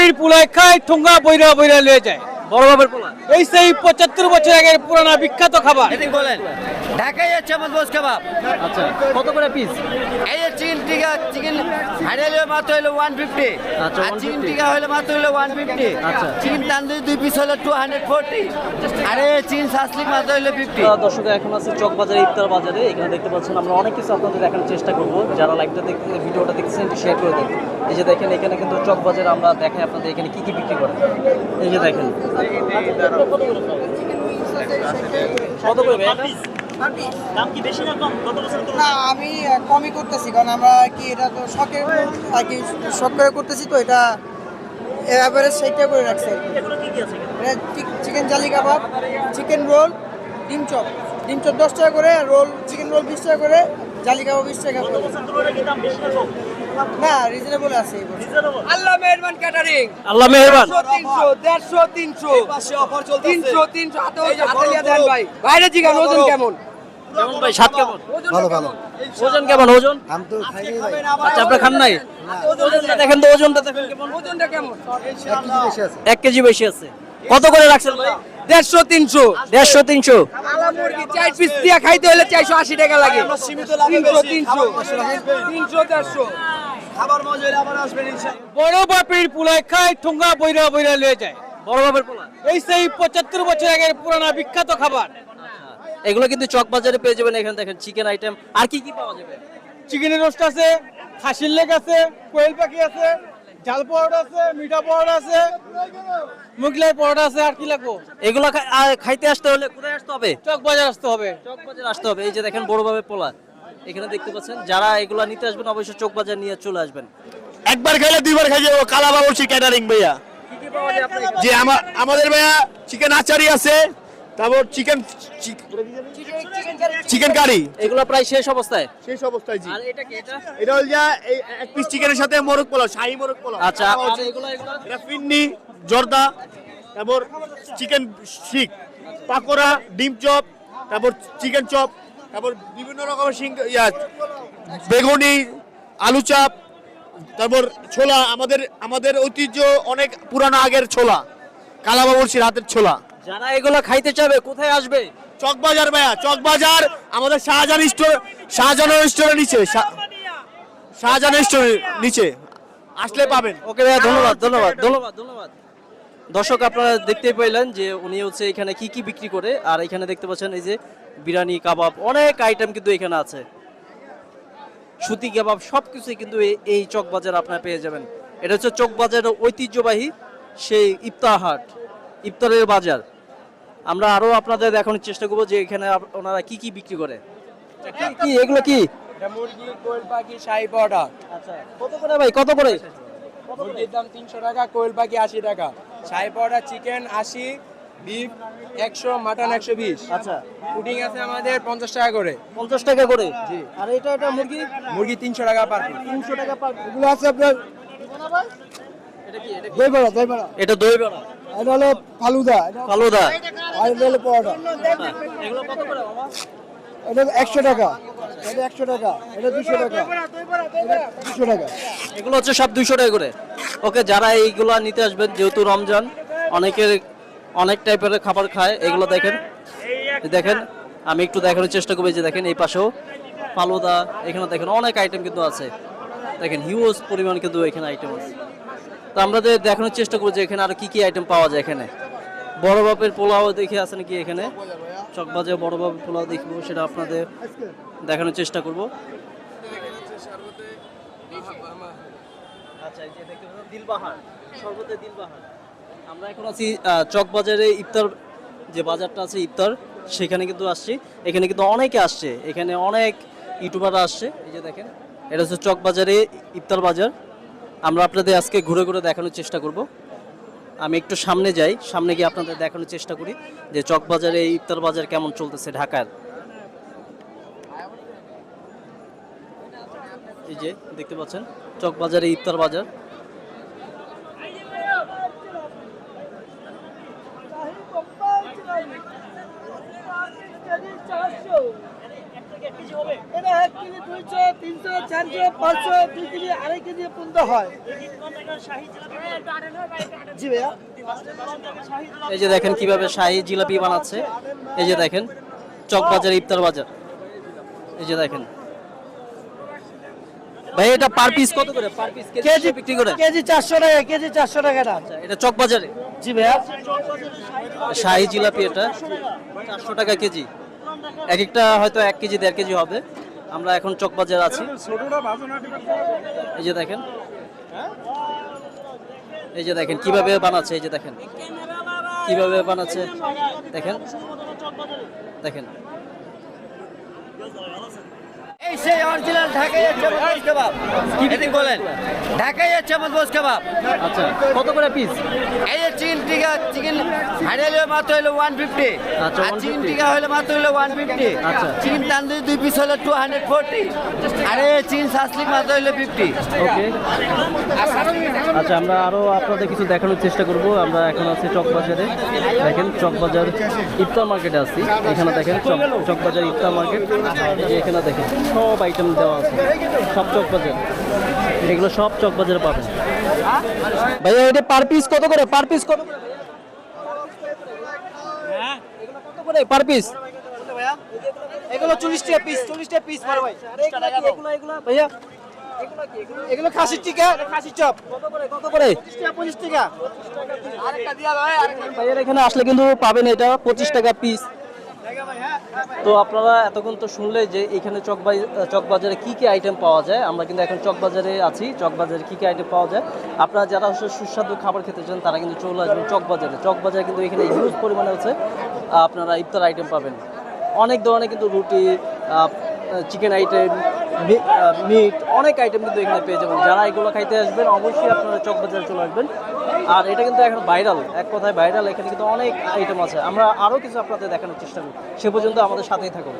বাপির পোলায় খায় ঠোঙ্গা বইরা বইরা লয়ে যায়। বড় বাপের পোলা? এই সেই পঁচাত্তর বছর আগের পুরানা বিখ্যাত খাবার। বলেন। ঢাকায় যাচ্ছে আমার গোস কাবাব। আচ্ছা কত করে পিস এই যে চিকেন টিকা চিকেন হাইডাল মাত্র হলো ওয়ান ফিফটি আচ্ছা, আর চিকেন 150 টিকা হলো মাত্র হলো ওয়ান ফিফটি আচ্ছা। চিকেন তান্দুরি দুই পিস হলো টু হান্ড্রেড ফোরটি আরে চিকেন সাসলিক মাত্র হলো ফিফটি দর্শক এখন আছে চক বাজারে ইফতার বাজারে। এখানে দেখতে পাচ্ছেন আমরা অনেক কিছু আপনাদের দেখানোর চেষ্টা করব। যারা লাইভটা দেখতে ভিডিওটা দেখতেছেন একটু শেয়ার করে দেন। এই যে দেখেন এখানে কিন্তু চক বাজারে আমরা দেখাই আপনাদের এখানে কি কি বিক্রি করে এই যে দেখেন। কত করে না আমি কমই করতেছি কারণ আমরা কি এটা তো শখের আর কি শখ করে করতেছি তো এটা এভারেজ সেইটা করে রাখছি chicken jali kebab chicken roll ডিম চপ। ডিম চপ দশ টাকা করে রোল চিকেন রোল বিশ টাকা করে জালি কাবাব বিশ টাকা করে। না রিজনেবল আছে আল্লাহ মেহরবান ক্যাটারিং আল্লাহ মেহরবান। তিনশো দেড়শো তিনশো। তিনশো তিনশো হাতে হাতে লিয়ে দেন ভাই। বাইরে জিগান ওজন কেমন? কেমন ভাই? স্বাদ কেমন? ভালো ভালো। ওজন কেমন? ওজন? আমি তো খাই ভাই আচ্ছা আপনার খান নাই? ওজনটা দেখেন তো ওজনটা দেখেন কেমন? ওজনটা কেমন? বেশি কেজি বেশি আছে। কত করে রাখছেন ভাই? দেড়শো তিনশো। দেড়শো তিনশো। চার পিস দিয়ে খাইতে হলে চারশো আশি টাকা লাগে। তিনশো তিনশো। তিনশো দেড়শো বড় বাপির পুলাই খায় ঠুঙ্গা বইরা বইরা লয়ে যায়। বড় বাপের পোলা? এই সেই পঁচাত্তর বছর আগের পুরানা বিখ্যাত খাবার। এগুলো কিন্তু চক বাজারে পেয়ে যাবেন এখানে দেখেন চিকেন আইটেম আর কি কি পাওয়া যাবে? চিকেনের রোস্ট আছে খাসির লেগ আছে কোয়েল পাখি আছে ঝাল পাউডার আছে মিঠা পাউডার আছে মুগলাই পাউডার আছে আর কি লাগবো? এগুলো খাইতে আসতে হলে কোথায় আসতে হবে? চক বাজার আসতে হবে। চক বাজার আসতে হবে। এই যে দেখেন বড় ভাবে পোলা। এখানে দেখতে পাচ্ছেন যারা এগুলো নিতে আসবেন অবশ্যই চক বাজার নিয়ে চলে আসবেন। একবার খাইলে দুইবার খাই যাব কালা বাবুর্চি ক্যাটারিং ভাইয়া। যে আমাদের ভাইয়া চিকেন আচারি আছে তারপর চিকেন চিকেন কারি এগুলো প্রায় শেষ অবস্থায়? শেষ অবস্থায় জি। আর এটা কি এটা? এটা হল যা এক পিস চিকেনের সাথে মোরগ পোলাও শাহী মোরগ পোলাও। আচ্ছা এগুলো এগুলো? এটা ফিন্নি জর্দা তারপর চিকেন শিক পাকোড়া ডিম চপ তারপর চিকেন চপ তারপর বিভিন্ন রকমের সিং ইয়া বেগুনি আলু চাপ তারপর ছোলা আমাদের আমাদের ঐতিহ্য অনেক পুরানো আগের ছোলা কালাবাবুর্চির হাতের ছোলা। যারা এগুলো খাইতে চাবে কোথায় আসবে? চকবাজার ভাইয়া, চকবাজার, আমাদের শাহজাহান স্টোর শাহজাহান স্টোরের নিচে শাহজাহান স্টোরের নিচে। আসলে পাবেন। ওকে ভাইয়া, ধন্যবাদ ধন্যবাদ ধন্যবাদ ধন্যবাদ। দর্শক, আপনারা দেখতেই পাইলেন যে উনি হচ্ছে এখানে কি কি বিক্রি করে, আর এখানে দেখতে পাচ্ছেন এই যে বিরিয়ানি, কাবাব, অনেক আইটেম কিন্তু এখানে আছে। সুতি, কাবাব সব কিছুই কিন্তু এই- এই চক আপনারা পেয়ে যাবেন। এটা হচ্ছে চক বাজারের ঐতিহ্যবাহী সেই ইফতার হাট, ইফতারের বাজার। আমরা আরও আপনাদের দেখানোর চেষ্টা করব যে এখানে আপ- ওনারা কি কি বিক্রি করে। কি কি এগুলো কি? মুরগি কোয়েল পাখি শাহি পাউডার আচ্ছা। কত করে ভাই? কত করে? মুরগির দাম তিনশো টাকা কোয়েল পাখি আশি টাকা। শাহি পাউডার চিকেন আশি বিফ একশো মাটন একশো বিশ। আচ্ছা। পুডিং আছে আমাদের পঞ্চাশ টাকা করে। পঞ্চাশ টাকা করে? আর এটা এটা মুরগি? মুরগি তিনশো টাকা পার তিনশো টাকা পার এগুলো আছে আপনার এটা কি দই বড়া দই বড়া এটা দই বড়া এটা হলো ফালুদা। এটা ফালুদা। আর এটা হলো পরোটা। এগুলো কত করে মামা এটা একশো টাকা। এটা একশো টাকা। এটা দুশো টাকা। দুশো টাকা। এগুলো হচ্ছে সব দুইশো টাকা করে। ওকে যারা এইগুলো নিতে আসবেন যেহেতু রমজান অনেকের অনেক টাইপের খাবার খায় এগুলো দেখেন। দেখেন আমি একটু দেখানোর চেষ্টা করব যে দেখেন এই পাশেও ফালুদা এখানে দেখেন অনেক আইটেম কিন্তু আছে। দেখেন হিউজ পরিমাণ কিন্তু এখানে আইটেম আছে। তো আমরা যে দেখানোর চেষ্টা করব যে এখানে আর কি কি আইটেম পাওয়া যায় এখানে। বড় বাপের পোলাও দেখে আছে নাকি এখানে? চকবাজে বড় বাপের পোলাও দেখব, সেটা আপনাদের দেখানোর চেষ্টা করব। আচ্ছা আমরা এখন আছি চকবাজারে ইফতার, যে বাজারটা আছে ইফতার, সেখানে কিন্তু আসছি। এখানে কিন্তু অনেকে আসছে, এখানে অনেক ইউটিউবাররা আসছে। এই যে দেখেন, এটা হচ্ছে চকবাজারে ইফতার বাজার। আমরা আপনাদের আজকে ঘুরে ঘুরে দেখানোর চেষ্টা করব। আমি একটু সামনে যাই, সামনে গিয়ে আপনাদের দেখানোর চেষ্টা করি যে চকবাজারে এই ইফতার বাজার কেমন চলতেছে ঢাকার। এই যে, দেখতে পাচ্ছেন, চকবাজারে ইফতার বাজার। এক কেজি দুইশো তিনশো চারশো চারশো পাঁচশো দুই কেজি আড়াই কেজি পর্যন্ত হয়। জি ভাইয়া। এই যে দেখেন কীভাবে শাহি জিলাপি বানাচ্ছে। এই যে দেখেন চক বাজার ইফতার বাজার। এই যে দেখেন। ভাই এটা পার পিস কত করে? পার পিস কেজি বিক্রি করে? কেজি চারশো টাকা কেজি চারশো টাকা দাম আচ্ছা, এটা চক বাজারে? জি ভাইয়া। শাহি জিলাপি এটা। চারশো টাকা কেজি। এক একটা হয়তো এক কেজি দেড় কেজি হবে। আমরা এখন চক বাজার আছি। এই যে দেখেন। এই যে দেখেন কীভাবে বানাচ্ছে এই যে দেখেন। কীভাবে বানাচ্ছে দেখেন। দেখেন। এই সেই অরিজিনাল ঢাকাই চামচ কাবাব। কি? বলেন। ঢাকাই চামচ বোস কাবাব। আচ্ছা কত করে পিস এই চিকেন টিকা চিকেন হারিয়ালে মাত্র হলো ওয়ান ফিফটি আচ্ছা, আর চিকেন 150 টিকা হলে মাত্র হলো ওয়ান ফিফটি আচ্ছা। চিকেন তান্দুরি দুই পিস হলো চিকেন মাত্র হলো ওকে আচ্ছা আমরা আরও আপনাদের কিছু দেখানোর চেষ্টা করব। আমরা এখন আছি চকবাজারে। দেখেন চকবাজার ইফতার মার্কেটে আছি। এখানে দেখেন চক চকবাজার ইফতার মার্কেট। এখানে দেখেন। সব আইটেম দেওয়া আছে। সব চকবাজার। এগুলো সব চকবাজারে পাবেন। ভাইয়া এটা পার পিস কত করে? পার পিস কত করে? হ্যাঁ? এগুলো কত করে পার পিস এগুলো চল্লিশ টাকা পিস চল্লিশ টাকা পিস পার ভাই। এগুলো এগুলো ভাইয়া। এগুলো খাসির টিকা খাসির চপ। কত করে কত করে? পঁচিশ টাকা পঁচিশ টাকা। ভাইয়ের এখানে আসলে কিন্তু পাবেন এটা পঁচিশ টাকা পিস তো আপনারা এতক্ষণ তো শুনলে যে এখানে চকবাই চকবাজারে কি কি আইটেম পাওয়া যায়। আমরা কিন্তু এখন চকবাজারে আছি। চকবাজারে কি কি আইটেম পাওয়া যায়? আপনারা যারা হচ্ছে সুস্বাদু খাবার খেতে চান, তারা কিন্তু চলে আসবেন চকবাজারে চকবাজারে কিন্তু এখানে হিউজ পরিমাণে হচ্ছে, আপনারা ইফতার আইটেম পাবেন। অনেক ধরনের কিন্তু রুটি চিকেন আইটেম মিট অনেক আইটেম কিন্তু এখানে পেয়ে যাবেন। যারা এগুলো খাইতে আসবেন, অবশ্যই আপনারা চকবাজারে চলে আসবেন। আর এটা কিন্তু এখন ভাইরাল এক কথায় ভাইরাল এখানে কিন্তু অনেক আইটেম আছে। আমরা আরও কিছু আপনাদের দেখানোর চেষ্টা করি। সে পর্যন্ত আমাদের সাথেই থাকুন।